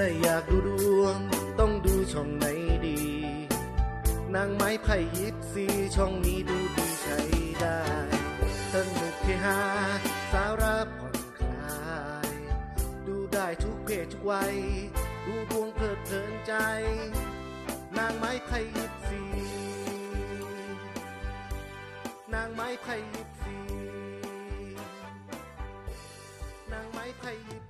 ถ้าอยากดูดวง ต้องดูช่องไหนดี นางไม้ไผ่ยิปซีช่องนี้ดูดีใช้ได้สนุกเฮฮาสาระผ่อนคลาย ดูได้ทุกเพศทุกวัย ดูดวงเพลิดเพลินใจ นางไม้ไผ่ยิปซีนางไม้ไผ่ยิปซีนางไม้ไผ่ยิป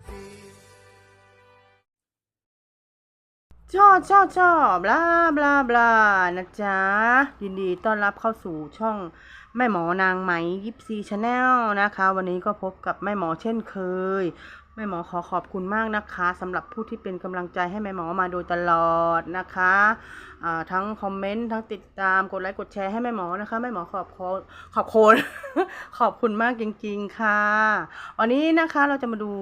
ชอบชอบชอบบลาบลาบลานะจ๊ะ ยินดีต้อนรับเข้าสู่ช่องแม่หมอนางไหมยิปซีชาแนลนะคะ วันนี้ก็พบกับแม่หมอเช่นเคย แม่หมอขอขอบคุณมากนะคะสำหรับผู้ที่เป็นกำลังใจให้แม่หมอมาโดยตลอดนะคะอ่าทั้งคอมเมนต์ทั้งติดตามกดไลค์กดแชร์ให้แม่หมอนะคะแม่หมอขอบคุณขอบคุณขอบคุณมากจริงๆค่ะ วันนี้นะคะเราจะมาดู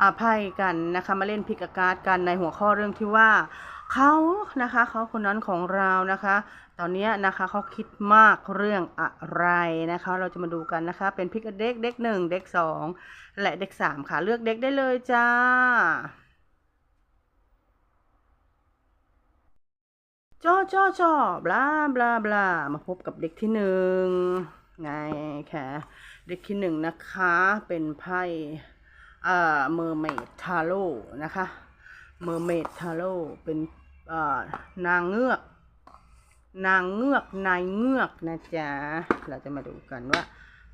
อ่าไพ่กันนะคะ มาเล่นพิกการ์ดกันในหัวข้อเรื่องที่ว่า เขานะคะเขาคนนั้นของเรานะคะ ตอนนี้นะคะเขาคิดมากเรื่องอะไรนะคะ เราจะมาดูกันนะคะ เป็นพิกเด็กเด็กหนึ่งเด็กสองและเด็กสามค่ะ เลือกเด็กได้เลยจ้าจ้อจ้อจอบลาบลาบลามาพบกับเด็กที่หนึ่งไงค่ะเด็กที่หนึ่งนะคะ เป็นไพ่เอ่อเมอร์เมดทาโร่นะคะเมอร์เมดทาโร่เป็น นางเงือก นางเงือกนายเงือกนะจ๊ะเราจะมาดูกันว่า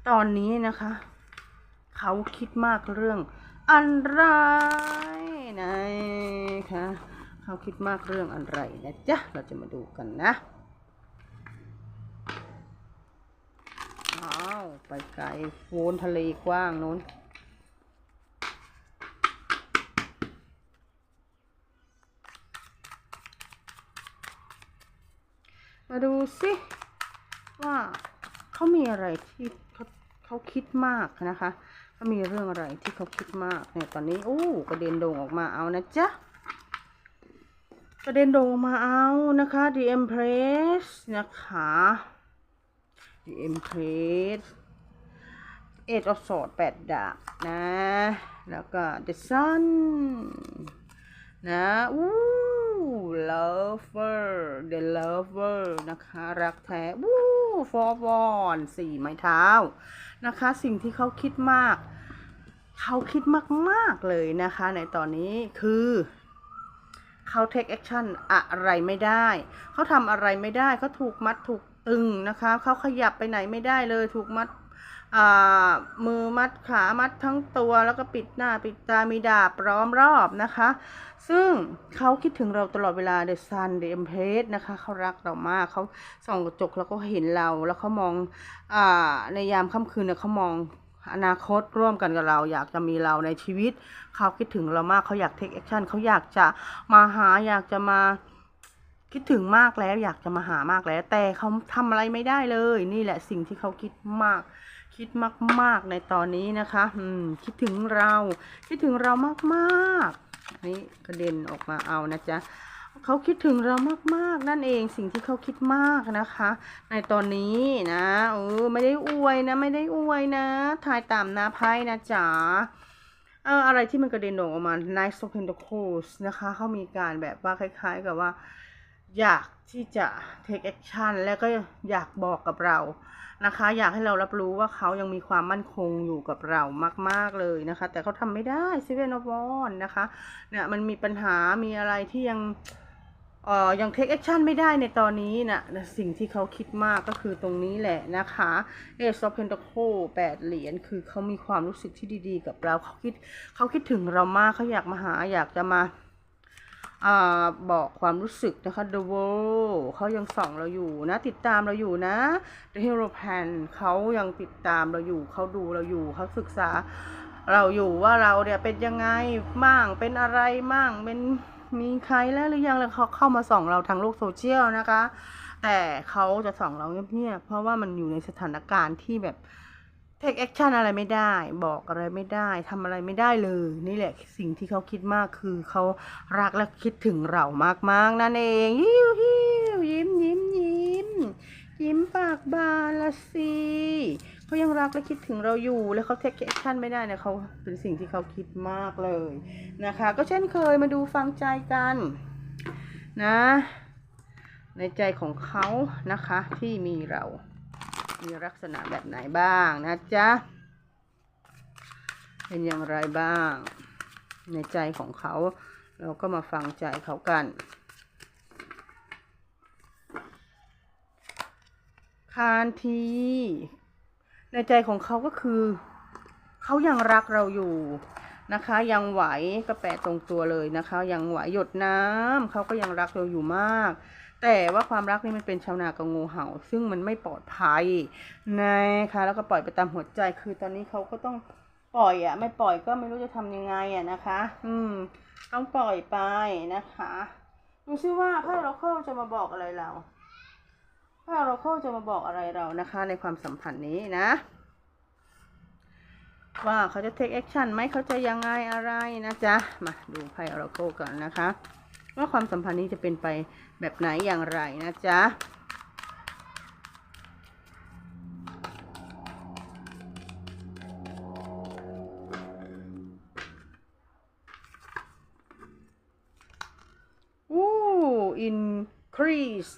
ตอนนี้นะคะ เขาคิดมากเรื่องอะไรนะคะเขาคิดมากเรื่องอะไรนะจ๊ะเราจะมาดูกันนะอ้าวไปไกลโวนทะเลกว้างนู้น ดูสิว่าเขามีอะไรที่เขาเขาคิดมากนะคะเขามีเรื่องอะไรที่เขาคิดมากเนี่ยตอนนี้โอ้กระเด็นโด่งออกมาเอานะจ๊ะกระเด็นโด่งออกมาเอานะคะ The Empress นะคะ The Empress Eight of Swords แปดดาบนะ แล้วก็ The Sun นะอู้ lover the lover นะคะ รักแท้วู้ for one สี่ไม้เท้านะคะ สิ่งที่เขาคิดมาก เขาคิดมาก ๆ เลยนะคะ ในตอนนี้คือเขา take action อะไรไม่ได้ เขาทำอะไรไม่ได้ เขาถูกมัดถูกตึงนะคะ เขาขยับไปไหนไม่ได้เลย ถูกมัดมือมัดขามัดทั้งตัวแล้วก็ปิดหน้าปิดตามีดาบล้อมรอบนะคะ ซึ่งเขาคิดถึงเราตลอดเวลา The Sun The Empress นะคะเขารักเรามากเขาส่องกระจกแล้วก็เห็นเรา แล้วเขามองอ่าในยามค่ำคืนเนี่ยเขามองอนาคตร่วมกันกับเรา อยากจะมีเราในชีวิต เขาคิดถึงเรามากเขาอยาก take action เขาอยากจะมาหาอยากจะมาคิดถึงมากแล้ว อยากจะมาหามากแล้ว แต่เขาทำอะไรไม่ได้เลย นี่แหละสิ่งที่เขาคิดมาก คิดมากๆในตอนนี้นะคะ อืม คิดถึงเรา คิดถึงเรามากๆ นี่กระเด็นออกมาเอานะจ๊ะเขาคิดถึงเรามากๆ นั่นเองสิ่งที่เขาคิดมากนะคะ ในตอนนี้นะเออไม่ได้อวยนะ ไม่ได้อวยนะทายตามหน้าไพ่นะจ๊ะเอออะไรที่มันกระเด็นโด่งออกมา Knight of Pentacles นะคะเขามีการแบบว่าคล้าย ๆ กับว่า อยากที่จะ take action แล้วก็อยากบอกกับเรานะคะ อยากให้เรารับรู้ว่าเขายังมีความมั่นคงอยู่กับเรามาก ๆ เลยนะคะ แต่เขาทำไม่ได้ Seven of Wands นะคะเนี่ยมันมีปัญหามีอะไรที่ยังเอ่อยัง take action ไม่ได้ในตอนนี้นะนะสิ่งที่เขาคิดมากก็คือตรงนี้แหละนะคะ Ace of Pentacles แปดเหรียญคือเขามีความรู้สึกที่ดี ๆ กับเราเขาคิดเขาคิดถึงเรามากเขาอยากมาหาอยากจะมา บอกความรู้สึกนะคะ The World เขายังส่องเราอยู่นะ ติดตามเราอยู่นะ The Hero Pan เขายังติดตามเราอยู่ เขาดูเราอยู่ เขาศึกษาเราอยู่ว่าเราเนี่ยเป็นยังไงมั่งเป็นอะไรมั่งเป็นมีใครแล้วหรือยังแล้วเขาเข้ามาส่องเราทางโลกโซเชียลนะคะ แต่เขาจะส่องเราเงียบๆเพราะว่ามันอยู่ในสถานการณ์ที่แบบ take action อะไรไม่ได้ บอกอะไรไม่ได้ทำอะไรไม่ได้เลย นี่แหละสิ่งที่เขาคิดมากคือเขารักและคิดถึงเรามากๆนั่นเองฮิวฮิวยิ้มยิ้มยิ้มยิ้มปากบานละสิเขายังรักและคิดถึงเราอยู่แล้วเขาเทคแอคชั่นไม่ได้เนี่ยเขาเป็นสิ่งที่เขาคิดมากเลยนะคะ ก็เช่นเคยมาดูฟังใจกันนะ ในใจของเขานะคะที่มีเรา มีลักษณะแบบไหนบ้างนะจ๊ะ เป็นอย่างไรบ้าง ในใจของเขา เราก็มาฟังใจเขากัน คานที ในใจของเขาก็คือ เขายังรักเราอยู่นะคะ ยังไหวก็แปะตรงตัวเลยนะคะ ยังไหวหยดน้ำเขาก็ยังรักเราอยู่มาก แต่ว่าความรักนี่มันเป็นชาวนากับงูเห่า ซึ่งมันไม่ปลอดภัยนะคะแล้วก็ปล่อยไปตามหัวใจคือตอนนี้เขาก็ต้องปล่อยอะ่ะ ไม่ปล่อยก็ไม่รู้จะทำยังไงอะ่ะนะคะ อืม ต้องปล่อยไปนะคะดูซิว่าไพ่เราเข้าจะมาบอกอะไรเราไพ่เราเข้าจะมาบอกอะไรเรานะคะ ในความสัมพันธ์นี้นะ ว่าเขาจะ take action ไหมเขาจะยังไงอะไรนะจ๊ะ มาดูไพ่ oracle ก่อนนะคะ ว่าความสัมพันธ์นี้จะเป็นไป แบบไหนอย่างไรนะจ๊ะอู้ increase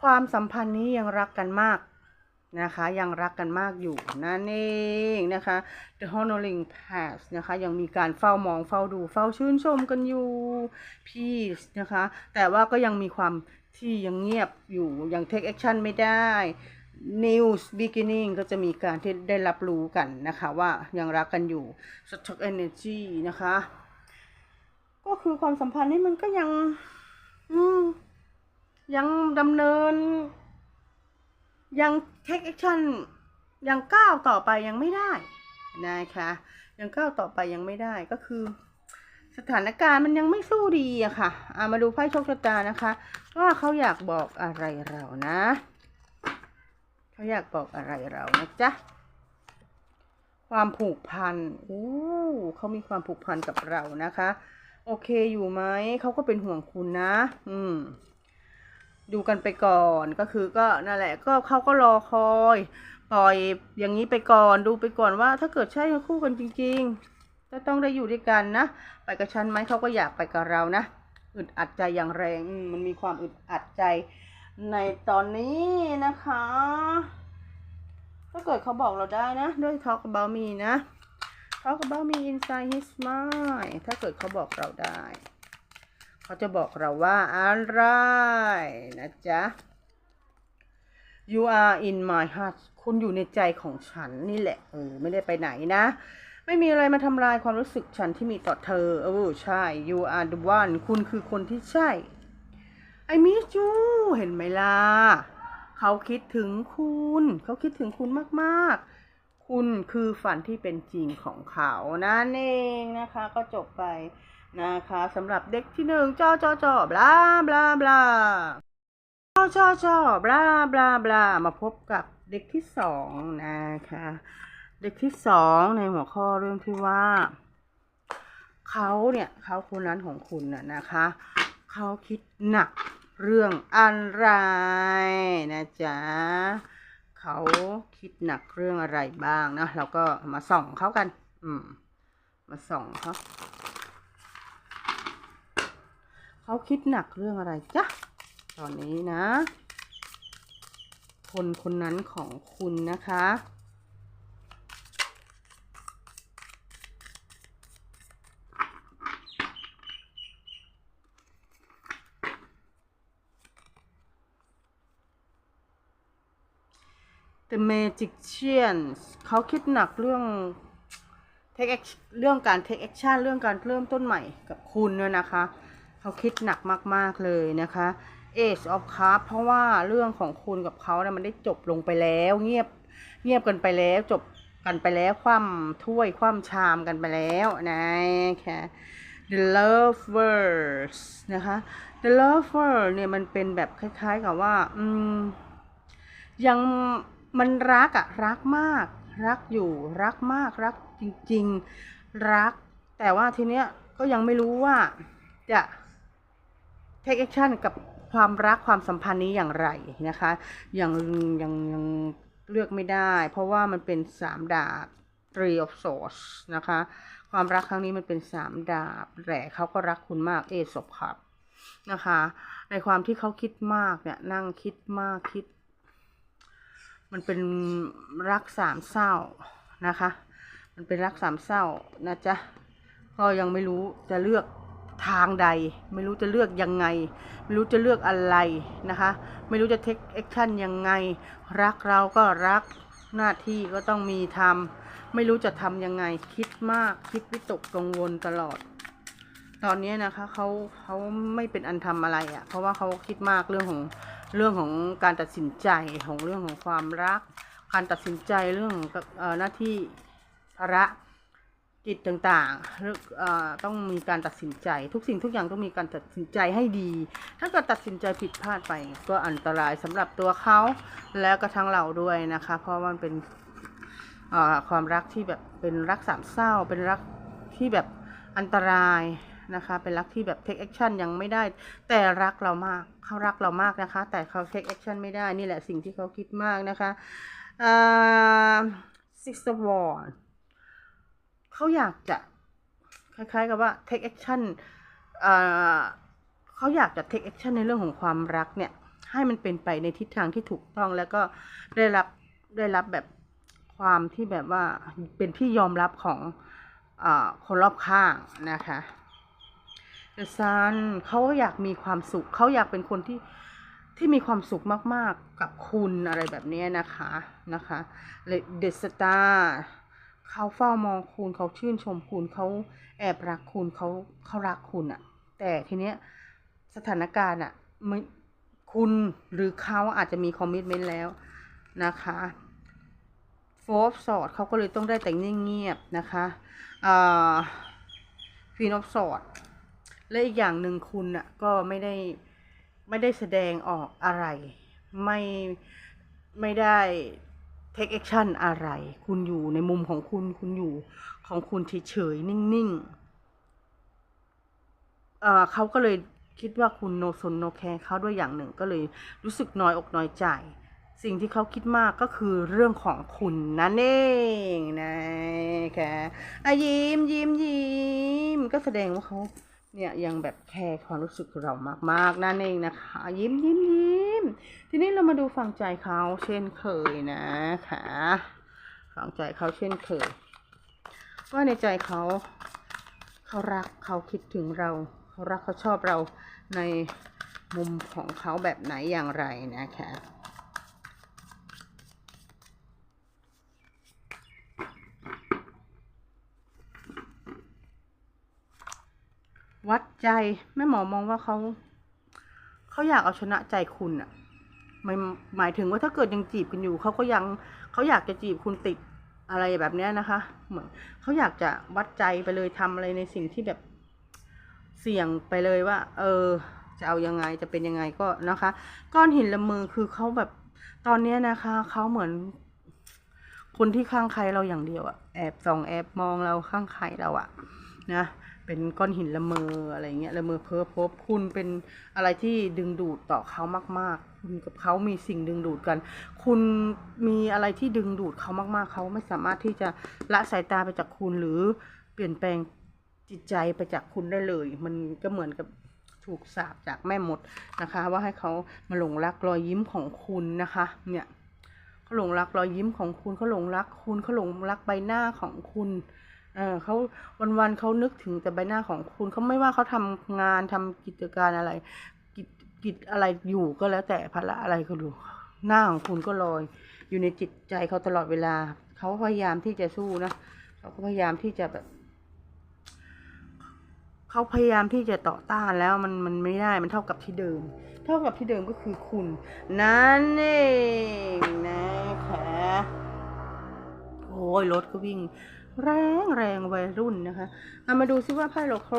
ความสัมพันธ์นี้ยังรักกันมาก นะคะ ยังรักกันมากอยู่นั่นเองนะคะ The Honoring Pass นะคะ ยังมีการเฝ้ามองเฝ้าดูเฝ้าชื่นชมกันอยู่ Peace นะคะ แต่ว่าก็ยังมีความที่ยังเงียบอยู่ ยัง take action ไม่ได้ News Beginning ก็จะมีการที่ได้รับรู้กันนะคะว่ายังรักกันอยู่ Stock Energy นะคะ ก็คือความสัมพันธ์นี้มันก็ยังยังดำเนิน ยัง take action ยังก้าวต่อไปยังไม่ได้นะคะยังก้าวต่อไปยังไม่ได้ก็คือ สถานการณ์มันยังไม่สู้ดีอะค่ะอามาดูไพ่โชคชะตานะคะ ว่าเขาอยากบอกอะไรเรานะเขาอยากบอกอะไรเรานะจ๊ะความผูกพันโอ้เขามีความผูกพันกับเรานะคะ โอเคอยู่ไหมเขาก็เป็นห่วงคุณนะ อืม ดูกันไปก่อนก็คือก็นั่นแหละก็เขาก็รอคอย ปล่อยอย่างนี้ไปก่อนดูไปก่อนว่า ถ้าเกิดใช่คู่กันจริงๆจะต้องได้อยู่ด้วยกันนะไปกับฉันไหมเขาก็อยากไปกับเรานะอึดอัดใจอย่างแรงมมันมีความอึดอัดใจ ในตอนนี้นะคะ ถ้าเกิดเขาบอกเราได้นะด้วย talk about me นะ talk about me inside his mind ถ้าเกิดเขาบอกเราได้ เขาจะบอกเราว่าอะไรนะจ๊ะ you are in my heart คุณอยู่ในใจของฉันนี่แหละ เออ ไม่ได้ไปไหนนะ ไม่มีอะไรมาทำลายความรู้สึกฉันที่มีต่อเธอ เออ ใช่ you are the one คุณคือคนที่ใช่ I miss you เห็นไหมล่ะ เขาคิดถึงคุณ เขาคิดถึงคุณมากๆ คุณคือฝันที่เป็นจริงของเขา นั่นเองนะคะ ก็จบไป นะคะสำหรับเด็กที่หนึ่งจอจอจอบลาบลาบลาจอจอจอบลาบลาบลามาพบกับเด็กที่สองนะคะ เด็กที่สองในหัวข้อเรื่องที่ว่า เขาเนี่ยเขาคนนั้นของคุณน่ะนะคะเขาคิดหนักเรื่องอะไรนะจ๊ะเขาคิดหนักเรื่องอะไรบ้างนะเราก็มาส่องเขากัน อืม มาส่องเขา เขาคิดหนักเรื่องอะไรจ๊ะ ตอนนี้นะ คนคนนั้นของคุณนะคะ The Magicians เขาคิดหนักเรื่อง take action เรื่องการ take action เรื่องการเริ่มต้นใหม่กับคุณเนี่ยนะคะ เขาคิดหนักมากๆเลยนะคะ Ace of Cup เพราะว่าเรื่องของคุณกับเขาเนี่ยมันได้จบลงไปแล้ว เงียบเงียบกันไปแล้วจบกันไปแล้วคว่ำถ้วยคว่ำชามกันไปแล้วนะคะ The Lovers นะคะ The Lover เนี่ยมันเป็นแบบคล้ายๆกับว่าอืมยังมันรักอะรักมาก รักอยู่รักมากรักจริง ๆ รัก แต่ว่าทีเนี้ยก็ยังไม่รู้ว่าจะ take action กับความรักความสัมพันธ์นี้อย่างไรนะคะยังยังยังเลือกไม่ได้ เพราะว่ามันเป็นสามดาบ three of swords นะคะ ความรักครั้งนี้มันเป็นสามดาบแต่เขาก็รักคุณมากเอศบครับนะคะ ในความที่เขาคิดมากเนี่ยนั่งคิดมากคิด มันเป็นรักสามเศร้านะคะ มันเป็นรักสามเศร้านะจ๊ะก็ยังไม่รู้จะเลือก ทางใด ไม่รู้จะเลือกยังไง ไม่รู้จะเลือกอะไรนะคะ ไม่รู้จะเทคแอคชั่นยังไง รักเราก็รักหน้าที่ก็ต้องมีทำไม่รู้จะทำยังไง คิดมากคิดวิตกกังวลตลอด ตอนนี้นะคะเขาเขาไม่เป็นอันทำอะไรอะ่ะ เพราะว่าเขาคิดมากเรื่องของเรื่องของการตัดสินใจของเรื่องของความรัก การตัดสินใจเรื่องของอหน้าที่ภาระ กิจต่างๆเรื่ออต้องมีการตัดสินใจ ทุกสิ่งทุกอย่างต้องมีการตัดสินใจให้ดี ถ้าเกิดตัดสินใจผิดพลาดไป ก็อันตรายสำหรับตัวเขาแล้วก็ทั้งเราด้วยนะคะ เพราะมันเป็นความรักที่แบบเป็นรักสามเศร้า เป็นรักที่แบบอันตรายนะคะ เป็นรักที่แบบ take action ยังไม่ได้ แต่รักเรามากเขารักเรามากนะคะ แต่เขา take action ไม่ได้นี่แหละสิ่งที่เขาคิดมากนะคะ six of wands เขาอยากจะคล้ายๆกับว่า take action เขาอยากจะ take action ในเรื่องของความรักเนี่ย ให้มันเป็นไปในทิศทางที่ถูกต้องแล้วก็ได้รับได้รับแบบความที่แบบว่าเป็นที่ยอมรับของอคนรอบข้างนะคะ The Sun เขาอยากมีความสุข เขาอยากเป็นคนที่ที่มีความสุขมาก ๆ กับคุณอะไรแบบนี้นะคะนะคะเดสตา เขาเฝ้ามองคุณเขาชื่นชมคุณเขาแอบรักคุณเขาเขารักคุณอะแต่ทีเนี้ยสถานการณ์อะไม่คุณหรือเขาอาจจะมีคอมมิชเมนต์แล้วนะคะโฟร์สอดเขาก็เลยต้องได้แต่งเงียบๆนะคะฟีนอฟสอดและอีกอย่างหนึ่งคุณน่ะก็ไม่ได้ไม่ได้แสดงออกอะไร ไม่ไม่ได้ take action อะไร คุณอยู่ในมุมของคุณ คุณอยู่ของคุณเฉยๆ นิ่งๆเเขาก็เลยคิดว่าคุณโนซนโนแคร์เขาด้วยอย่างหนึ่งก็เลยรู้สึกน้อยอกน้อยใจ สิ่งที่เขาคิดมากก็คือเรื่องของคุณนั่นเองนะค่ะยิ้มยิ้มยิ้มก็แสดงว่าเขา เนี่ยยังแบบแคร์ความรู้สึกเรามากๆนั่นเองนะคะ ยิ้มยิ้มยิ้มทีนี้เรามาดูฟังใจเขาเช่นเคยนะคะฟังใจเขาเช่นเคย ว่าในใจเขาเขารักเขาคิดถึงเราเขารักเขาชอบเราในมุมของเขาแบบไหนอย่างไรนะคะ วัดใจแม่หมอมองว่าเขาเขาอยากเอาชนะใจคุณอะหมายหมายถึงว่าถ้าเกิดยังจีบกันอยู่เขาก็ยังเขาอยากจะจีบคุณติดอะไรแบบเนี้ยนะคะ เหมือนเขาอยากจะวัดใจไปเลยทำอะไรในสิ่งที่แบบเสี่ยงไปเลยว่า เออ จะเอายังไงจะเป็นยังไงก็นะคะ ก้อนหินละมือคือเขาแบบตอนเนี้ยนะคะเขาเหมือน คนที่ข้างใครเราอย่างเดียวอะแอบส่องแอบมองเราข้างใครเราอะนะ เป็นก้อนหินละเมออะไรเงี้ยละเมอเพ้อพบคุณเป็นอะไรที่ดึงดูดต่อเขามาก ๆ คุณกับเขามีสิ่งดึงดูดกัน คุณมีอะไรที่ดึงดูดเขามากๆ เขาไม่สามารถที่จะละสายตาไปจากคุณหรือเปลี่ยนแปลงจิตใจไปจากคุณได้เลย มันก็เหมือนกับถูกสาปจากแม่มดนะคะ ว่าให้เขามาหลงรักรอยยิ้มของคุณนะคะ เนี่ยเขาหลงรักรอยยิ้มของคุณเขาหลงรักคุณเขาหลงรักใบหน้าของคุณเออเขาวันๆเขานึกถึงแต่ใบหน้าของคุณเขาไม่ว่าเขาทำงานทำกิจการอะไร กิจกิจอะไรอยู่ก็แล้วแต่ภาระอะไรก็ดูหน้าของคุณก็ลอย อยู่ในจิตใจเขาตลอดเวลาเขาพยายามที่จะสู้นะเขาก็พยายามที่จะแบบเขาพยายามที่จะต่อต้านแล้วมันมันไม่ได้มันเท่ากับที่เดิม เท่ากับที่เดิมก็คือคุณ นั่นเองนะคะโอ้ยรถก็วิ่ง แรงแรงวัยรุ่นนะคะเอามาดูซิว่าไพ่โลโค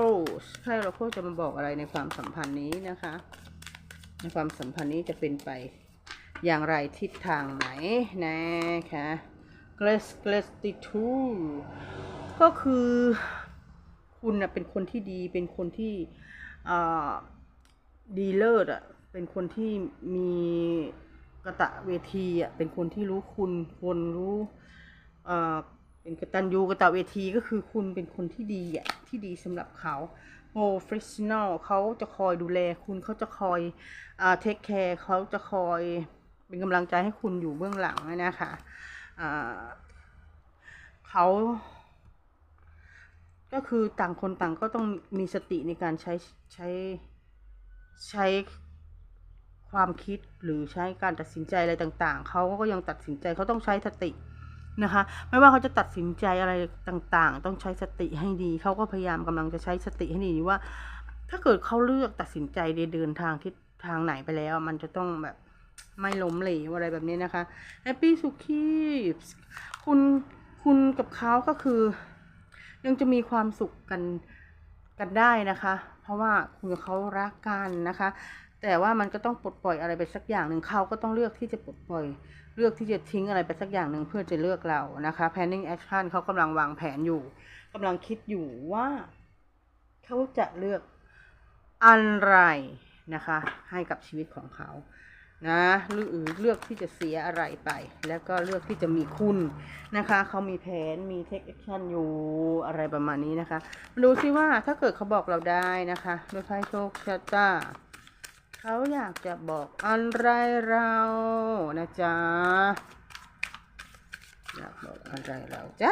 ไพ่โลโคจะมาบอกอะไรในความสัมพันธ์นี้นะคะ ในความสัมพันธ์นี้จะเป็นไปอย่างไรทิศทางไหนนะคะเกรสเกรสติทูก็คือคุณนะเป็นคนที่ดีเป็นคนที่ดีเลิศอะเป็นคนที่มีกระตะเวทีอะเป็นคนที่รู้คุณคนรู้ เป็นกตัญญูกตเวทีก็คือคุณเป็นคนที่ดีอะที่ดีสำหรับเขา professional เขาจะคอยดูแลคุณเขาจะคอยอ่า take care เขาจะคอยเป็นกำลังใจให้คุณอยู่เบื้องหลังนะคะอ่าเขาก็คือต่างคนต่างก็ต้องมีสติในการใช้ใช้ใช้ความคิดหรือใช้การตัดสินใจอะไรต่างๆ เขาก็ยังตัดสินใจเขาต้องใช้สติ นะคะ ไม่ว่าเขาจะตัดสินใจอะไรต่างๆ ต้องใช้สติให้ดี เขาก็พยายามกำลังจะใช้สติให้ดีว่า ถ้าเกิดเขาเลือกตัดสินใจเดินทางทิศทางไหนไปแล้ว มันจะต้องแบบไม่ล้มเหลวอะไรแบบนี้นะคะแฮปปี้สุขีคุณคุณกับเขาก็คือ ยังจะมีความสุขกันกันได้นะคะ เพราะว่าคุณกับเขารักกันนะคะ แต่ว่ามันก็ต้องปลดปล่อยอะไรไปสักอย่างหนึ่งเขาก็ต้องเลือกที่จะปลดปล่อย เลือกที่จะทิ้งอะไรไปสักอย่างหนึ่งเพื่อจะเลือกเรานะคะ planning action เขากำลังวางแผนอยู่กำลังคิดอยู่ว่าเขาจะเลือกอะไรนะคะ ให้กับชีวิตของเขานะหรือเลือกที่จะเสียอะไรไป แล้วก็เลือกที่จะมีคุณนะคะเขามีแผนมี take action อยู่อะไรประมาณนี้นะคะมาดูซิว่าถ้าเกิดเขาบอกเราได้นะคะด้วยไพ่โชคชะตา เขาอยากจะบอกอะไรเรานะจ๊ะ อยากบอกอะไรเราจ๊ะ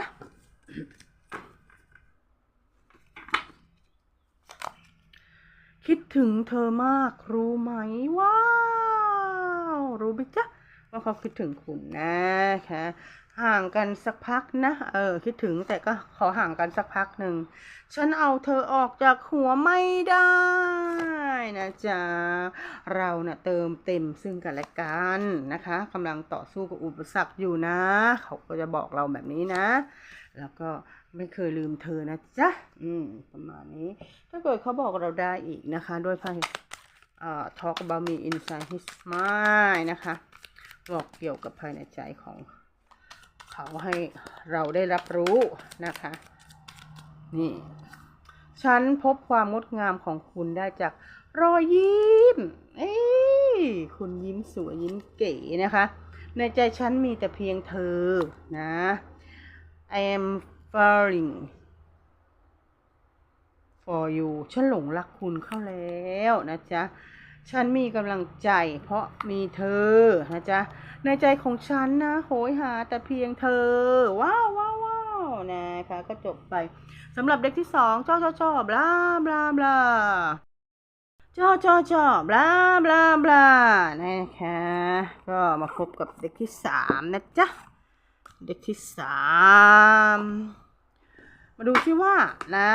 คิดถึงเธอมากรู้ไหมว้าว รู้ไหมจ๊ะ ว่าเขาคิดถึงคุณนะคะ ห่างกันสักพักนะ เออ คิดถึงแต่ก็ขอห่างกันสักพักหนึ่ง ฉันเอาเธอออกจากหัวไม่ได้นะจ๊ะ เราเนะ่ะเติมเต็มซึ่งกันและกันนะคะกำลังต่อสู้กับอุปสรรคอยู่นะ เขาก็จะบอกเราแบบนี้นะ แล้วก็ไม่เคยลืมเธอนะจ๊ะ อืม ประมาณนี้ ถ้าเกิดเขาบอกเราได้อีกนะคะ ด้วยไพ่เอ่อ talk about me inside his mind นะคะ บอกเกี่ยวกับภายในใจของ เขาให้เราได้รับรู้นะคะ นี่ ฉันพบความงดงามของคุณได้จากรอยยิ้ม เอ้ยคุณยิ้มสวยยิ้มเก๋นะคะ ในใจฉันมีแต่เพียงเธอนะ I am falling for you ฉันหลงรักคุณเข้าแล้วนะจ๊ะ ฉันมีกำลังใจเพราะมีเธอนะจ๊ะ ในใจของฉันนะโหยหาแต่เพียงเธอ ว้าวว้าวว้าวนะคะก็จบไปสำหรับเด็กที่สองจ้อจ้อจ้อบลาบลาบลาจ้อจ้อจ้อบลาบลาบลานะคะก็มาพบกับเด็กที่สามนะจ๊ะ เด็กที่สามมาดูที่ว่านะ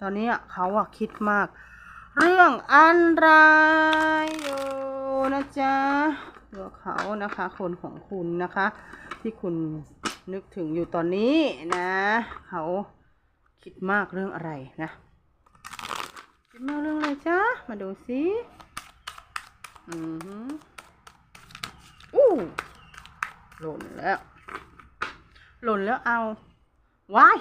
ตอนนี้เขาอะคิดมาก เรื่องอะไรอยู่นะจ๊ะตัวเขานะคะ คนของคุณนะคะ ที่คุณนึกถึงอยู่ตอนนี้นะ เขาคิดมากเรื่องอะไรนะ คิดมากเรื่องอะไรจ๊ะ มาดูสิอือหืออู้หล่นแล้ว หล่นแล้วเอาว้าย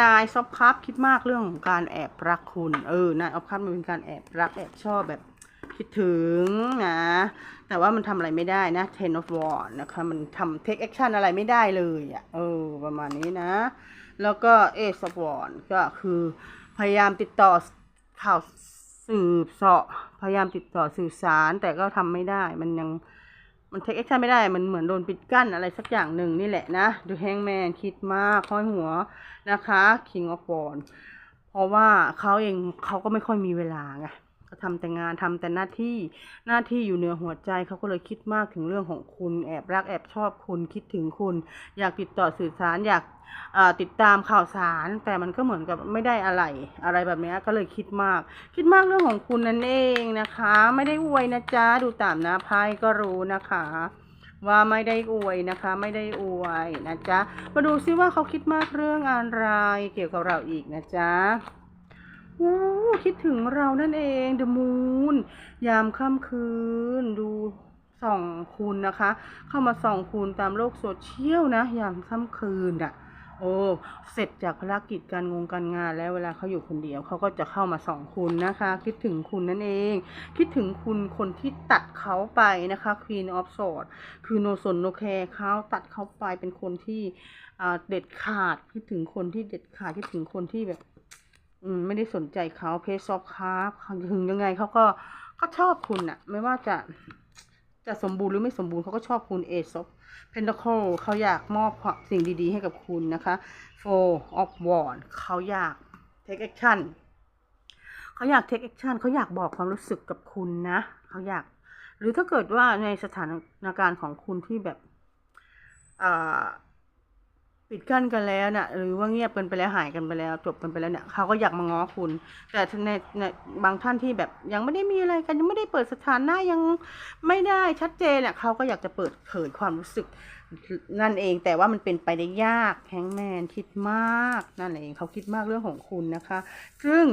นายซอฟคัพคิดมากเรื่องของการแอบรักคุณ เออนายออฟคัพมันเป็นการแอบรักแอบชอบแบบคิดถึงนะ แต่ว่ามันทำอะไรไม่ได้นะ ten of w a n d นะคะ มันทำ take action อะไรไม่ได้เลยอะ่ะ เออ ประมาณนี้นะ แล้วก็ ace of w a n d ก็คือพยายามติดต่อข่าวสืบเสาะ พยายามติดต่อสื่อสารแต่ก็ทำไม่ได้ มันยัง มันเทคแอคชั่นไม่ได้ มันเหมือนโดนปิดกั้นอะไรสักอย่างหนึ่งนี่แหละนะดูแฮงแมนคิดมากห้อยหัวนะคะ King of w a r เพราะว่าเขาเองเขาก็ไม่ค่อยมีเวลาไง็ทำแต่งานทำแต่หน้าที่หน้าที่อยู่เหนือหัวใจเขาก็เลยคิดมากถึงเรื่องของคุณแอบรักแอบชอบคุณคิดถึงคุณ อยากติดต่อสื่อสารอยากติดตามข่าวสาร แต่มันก็เหมือนกับไม่ได้อะไร อะไรแบบนี้ก็เลยคิดมาก คิดมากเรื่องของคุณนั่นเองนะคะ ไม่ได้อวยนะจ๊ะดูตามหน้าไพ่ก็รู้นะคะ ว่าไม่ได้อวยนะคะ ไม่ได้อวยนะจ๊ะมาดูซิว่าเขาคิดมากเรื่องอะไรเกี่ยวกับเราอีกนะจ๊ะ คิดถึงเรานั่นเองเดอะมูนยามค่ำคืน ดูส่องคุณนะคะ เข้ามาส่องคุณตามโลกโซเชียลนะ ยามค่ำคืนอะโอ้เสร็จจากภารกิจการงงการงานแล้วเวลาเขาอยู่คนเดียวเขาก็จะเข้ามาส่องคุณนะคะ คิดถึงคุณนั่นเอง คิดถึงคุณคนที่ตัดเขาไปนะคะ Queen of Swords คือโนสนโนแคร์เขาตัดเขาไปเป็นคนที่เด็ดขาด คิดถึงคนที่เด็ดขาดคิดถึงคนที่แบบ อืมไม่ได้สนใจเขาเพจซอฟคาร์ถึงยังไงเขาก็ก็ชอบคุณอะไม่ว่าจะจะสมบูรณ์หรือไม่สมบูรณ์เขาก็ชอบคุณเอซอฟเพนท a ค l เขาอยากมอบสิ่งดีๆ ให้กับคุณนะคะ Four of w a n d เขาอยาก take action เขาอยาก take action เขาอยากบอกความรู้สึกกับคุณนะเขาอยาก หรือถ้าเกิดว่าในสถานการณ์ของคุณที่แบบอ่า ปิดกั้นกันแล้วน่ะหรือว่าเงียบกันไปแล้วหายกันไปแล้ว จบกันไปแล้วเนี่ยเขาก็อยากมาง้อคุณ แต่ในในบางท่านที่แบบยังไม่ได้มีอะไรกันยังไม่ได้เปิดสถานะยังไม่ได้ชัดเจนเนี่ยเขาก็อยากจะเปิดเผยความรู้สึกนั่นเองแต่ว่ามันเป็นไปได้ยากแฮงแมนคิดมากนั่นเองเขาคิดมากเรื่องของคุณนะคะ ซึ่ง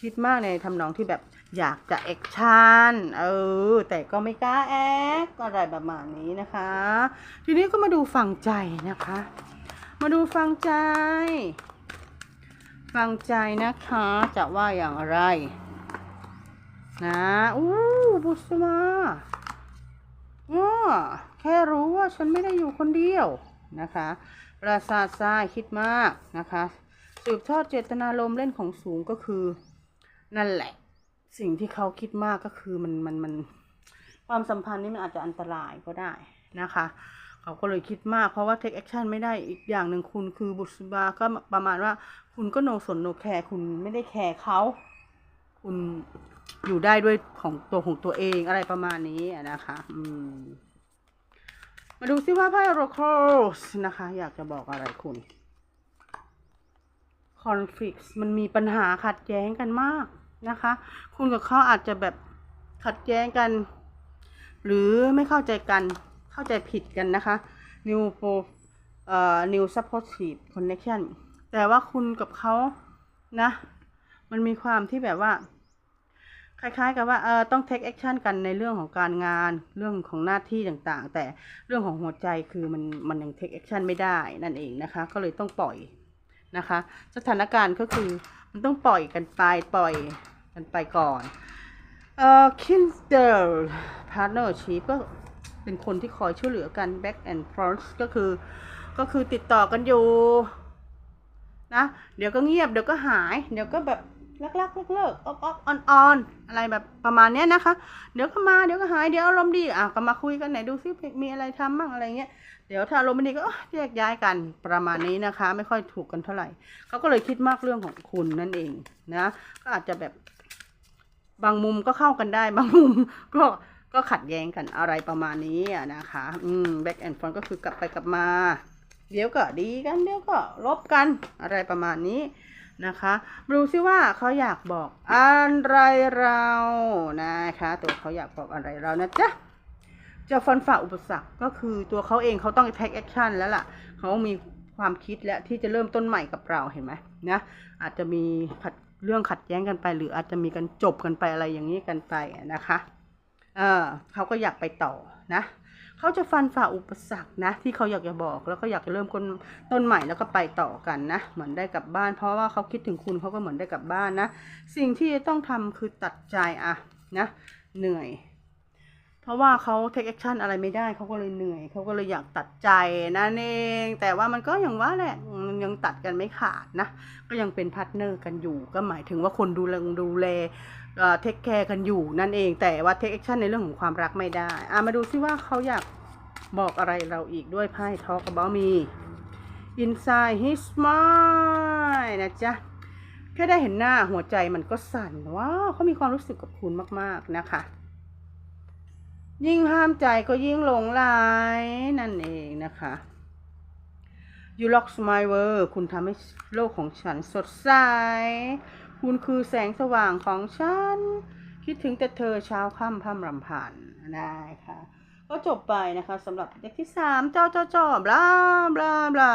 คิดมากในทำนองที่แบบอยากจะแอคชั่นเออแต่ก็ไม่กล้าแอคอะไรประมาณนี้นะคะ ทีนี้ก็มาดูฝั่งใจนะคะ มาดูฟังใจ ฟังใจนะคะจะว่าอย่างไร นะอู้บุษมาอ้อแค่รู้ว่าฉันไม่ได้อยู่คนเดียวนะคะปราสาททรายคิดมากนะคะ สืบทอดเจตนารมเล่นของสูงก็คือ นั่นแหละ สิ่งที่เขาคิดมากก็คือมันมันมันความสัมพันธ์นี้มันอาจจะอันตรายก็ได้นะคะ เขาก็เลยคิดมากเพราะว่า take action ไม่ได้อีกอย่างหนึ่งคุณคือบุษบาก็ประมาณว่า คุณก็โนสนโนแคร์คุณไม่ได้แคร์เขาคุณอยู่ได้ด้วยของตัวของตัวเองอะไรประมาณนี้นะคะ อืม มาดูซิว่าไพ่ Oracle นะคะ อยากจะบอกอะไรคุณ conflict มันมีปัญหาขัดแย้งกันมากนะคะ คุณกับเขาอาจจะแบบขัดแย้งกัน หรือไม่เข้าใจกัน เข้าใจผิดกันนะคะ new pro เอ่อ new supportive connection แต่ว่าคุณกับเขานะ มันมีความที่แบบว่า คล้ายๆ กับว่าเออต้อง take action กันในเรื่องของการงานเรื่องของหน้าที่ต่างๆ แต่เรื่องของหัวใจคือมันมันยัง take action ไม่ได้นั่นเองนะคะ ก็เลยต้องปล่อยนะคะ สถานการณ์ก็คือมันต้องปล่อยกันไปปล่อยกันไปก่อนเอ่อ Kindle Partnership ก็ เป็นคนที่คอยช่วยเหลือกัน back and front ก็คือ ก็คือติดต่อกันอยู่นะ เดี๋ยวก็เงียบ เดี๋ยวก็หาย เดี๋ยวก็แบบลักลักเลิกเลิกออกออกออนออนอะไรแบบประมาณเนี้ยนะคะ เดี๋ยวก็มา เดี๋ยวก็หาย เดี๋ยวอารมณ์ดี อะก็มาคุยกันไหนดูซิ มีอะไรทำบ้างอะไรเงี้ย เดี๋ยวถ้าอารมณ์ไม่ดีก็แยกย้ายกันประมาณนี้นะคะ ไม่ค่อยถูกกันเท่าไหร่ เขาก็เลยคิดมากเรื่องของคุณนั่นเองนะ ก็อาจจะแบบบางมุมก็เข้ากันได้ บางมุมก็ ก็ขัดแย้งกันอะไรประมาณนี้นะคะ อืม back and front ก็คือกลับไปกลับมา เดี๋ยวก็ดีกัน เดี๋ยวก็ลบกันอะไรประมาณนี้นะคะดูซิว่าเขาอยากบอกอะไรเรานะคะ ตัวเขาอยากบอกอะไรเรานะจ๊ะจะฟันฝ่าอุปสรรคก็คือตัวเขาเองเขาต้อง take action แล้วล่ะเขามีความคิดแล้วที่จะเริ่มต้นใหม่กับเราเห็นไหมนะอาจจะมีขัดเรื่องขัดแย้งกันไป หรืออาจจะมีการจบกันไปอะไรอย่างนี้กันไปนะคะ เออเขาก็อยากไปต่อนะเขาจะฟันฝ่าอุปสรรคนะ ที่เขาอยากจะบอกแล้วก็อยากจะเริ่มต้นต้นใหม่แล้วก็ไปต่อกันนะ เหมือนได้กลับบ้าน เพราะว่าเขาคิดถึงคุณเขาก็เหมือนได้กลับบ้านนะ สิ่งที่ต้องทำคือตัดใจอะนะ เหนื่อย เพราะว่าเขา take action อะไรไม่ได้เขาก็เลยเหนื่อยเขาก็เลยอยากตัดใจนั่นเองแต่ว่ามันก็อย่างว่าแหละ ยังตัดกันไม่ขาดนะ ก็ยังเป็นพาร์ทเนอร์กันอยู่ ก็หมายถึงว่าคนดูแลดูแลเอ่อ take care กันอยู่นั่นเอง แต่ว่า take action ในเรื่องของความรักไม่ได้อะมาดูซิว่าเขาอยากบอกอะไรเราอีกด้วยไพ่ talk about me inside his mind นะจ๊ะแค่ได้เห็นหน้าหัวใจมันก็สั่นว้าวเขามีความรู้สึกกับคุณมาก ๆ นะคะ ยิ่งห้ามใจก็ยิ่งหลงไหลนั่นเองนะคะ You lock my world คุณทำให้โลกของฉันสดใส คุณคือแสงสว่างของฉัน คิดถึงแต่เธอเช้าค่ำพ่ำรำพันได้ค่ะ ก็จบไปนะคะสำหรับเด็กที่สามเจ้าเจ้าจอบลาบลาบลา